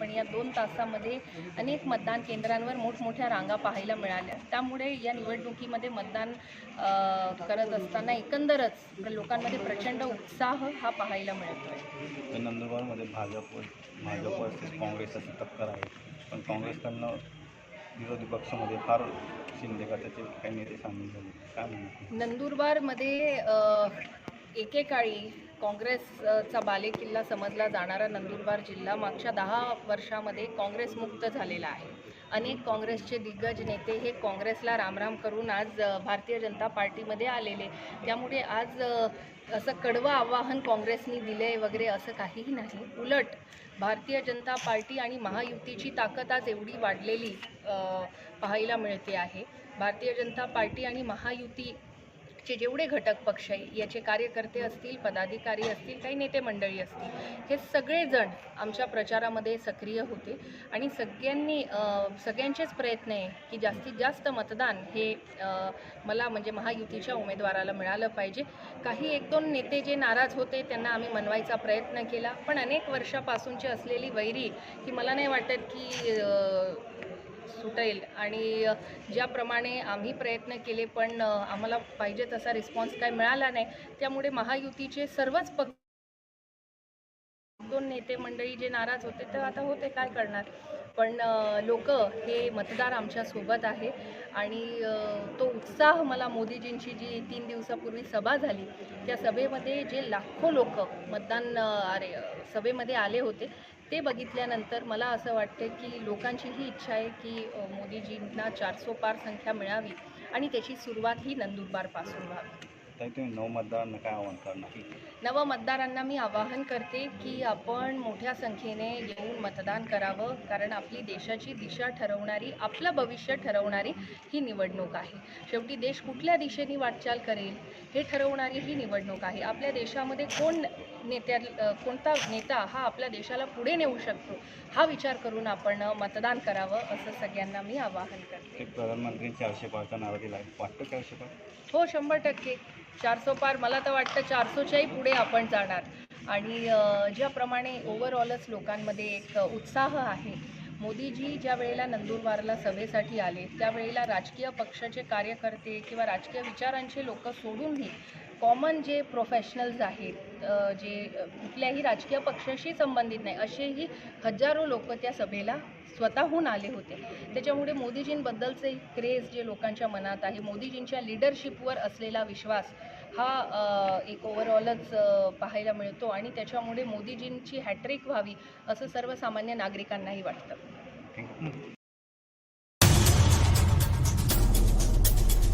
पण या दोन तासामध्ये अनेक मतदान केंद्रांवर मोठमोठ्या रांगा पाहायला मिळाल्या. त्यामुळे या निवडणुकीमध्ये मतदान करत असताना एकंदरच लोकांमध्ये प्रचंड उत्साह हा पाहायला मिळतो तर नंदुरबारमध्ये भाजप भाजप वर्सेस काँग्रेस अशी टक्कर आहे. पण काँग्रेसकडनं विरोधी पक्षामध्ये फार शिंदे गटाचे काही नेते सामील झाले. काय नंदुरबारमध्ये एकेकाळी काँग्रेसचा बालेकिल्ला समजला जाणारा नंदुरबार जिल्हा मागच्या दहा वर्षामध्ये काँग्रेसमुक्त झालेला आहे. अनेक काँग्रेसचे दिग्गज नेते हे काँग्रेसला रामराम करून आज भारतीय जनता पार्टीमध्ये आलेले. त्यामुळे आज असं कडवं आव्हान काँग्रेसनी दिले वगैरे असं काहीही नाही. उलट भारतीय जनता पार्टी आणि महायुतीची ताकद आज एवढी वाढलेली पाहायला मिळते आहे. भारतीय जनता पार्टी आणि महायुती पक्षाचे जेवढे घटक पक्ष आहे याचे कार्यकर्ते असतील पदाधिकारी असतील काही नेते मंडळी असतील हे सगळेजण आमच्या प्रचारामध्ये सक्रिय होते. आणि सगळ्यांनी सगळ्यांचेच प्रयत्न आहे की जास्तीत जास्त मतदान हे मला म्हणजे महायुतीच्या उमेदवाराला मिळालं पाहिजे. काही एक दोन नेते जे नाराज होते त्यांना आम्ही मनवायचा प्रयत्न केला. पण अनेक वर्षापासूनची असलेली वैरी ही मला नाही वाटत की सुटेल. आणि ज्याप्रमाणे आम्ही प्रयत्न केले पण आम्हाला पाहिजे तसा रिस्पॉन्स काय मिळाला नाही त्यामुळे महायुतीचे सर्वच पक्ष दोन नेते मंडळी जे नाराज होते तर आता होते काय करणार? पण लोक हे मतदार आमच्यासोबत आहे आणि तो उत्साह मला मोदीजींची जी तीन दिवसापूर्वी सभा झाली त्या सभेमध्ये जे लाखो लोक मतदान अरे सभेमध्ये आले होते ते बघितल्यानंतर मला असं वाटतं की लोकांची ही इच्छा आहे की मोदीजींना चारसो पार संख्या मिळावी आणि त्याची सुरुवात ही नंदुरबारपासून व्हावी. तर तुम्ही नऊ मतदारांना काय आव्हान करणार? नव मतदारांना मी आवाहन करते की आपण मोठ्या संख्येने येऊन मतदान करावं कारण आपली देशाची दिशा ठरवणारी आपलं भविष्य ठरवणारी ही निवडणूक आहे. शेवटी देश कुठल्या दिशेने वाटचाल करेल हे ठरवणारी ही निवडणूक आहे. आपल्या देशामध्ये कोण नेत्या कोणता नेता हा आपल्या देशाला पुढे नेऊ शकतो हा विचार करून आपण मतदान करावं असं सगळ्यांना मी आवाहन करते. प्रधानमंत्री चारशे पारचा नारा दिला वाटतं चारशे हो शंभर टक्के. चारसो पार. मला तर वाटतं चारसोच्याही पुढे आपण जाणार. आणि ज्याप्रमाणे ओव्हरऑलच लोकांमध्ये एक उत्साह आहे मोदीजी ज्या वेळेला नंदुरबारला सभेसाठी आले त्यावेळेला राजकीय पक्षाचे कार्यकर्ते किंवा राजकीय विचारांचे लोक सोडूनही कॉमन जे प्रोफेशनल्स आहेत जे कुठल्याही राजकीय पक्षाशी संबंधित नाही असेही हजारो लोक त्या सभेला स्वतःहून आले होते. त्याच्यामुळे मोदीजींबद्दलचे क्रेज जे लोकांच्या मनात आहे मोदीजींच्या लिडरशिपवर असलेला विश्वास हा एक ओव्हरऑलच पाहायला मिळतो आणि त्याच्यामुळे मोदीजींची हॅट्रिक व्हावी असं सर्वसामान्य नागरिकांनाही वाटतं.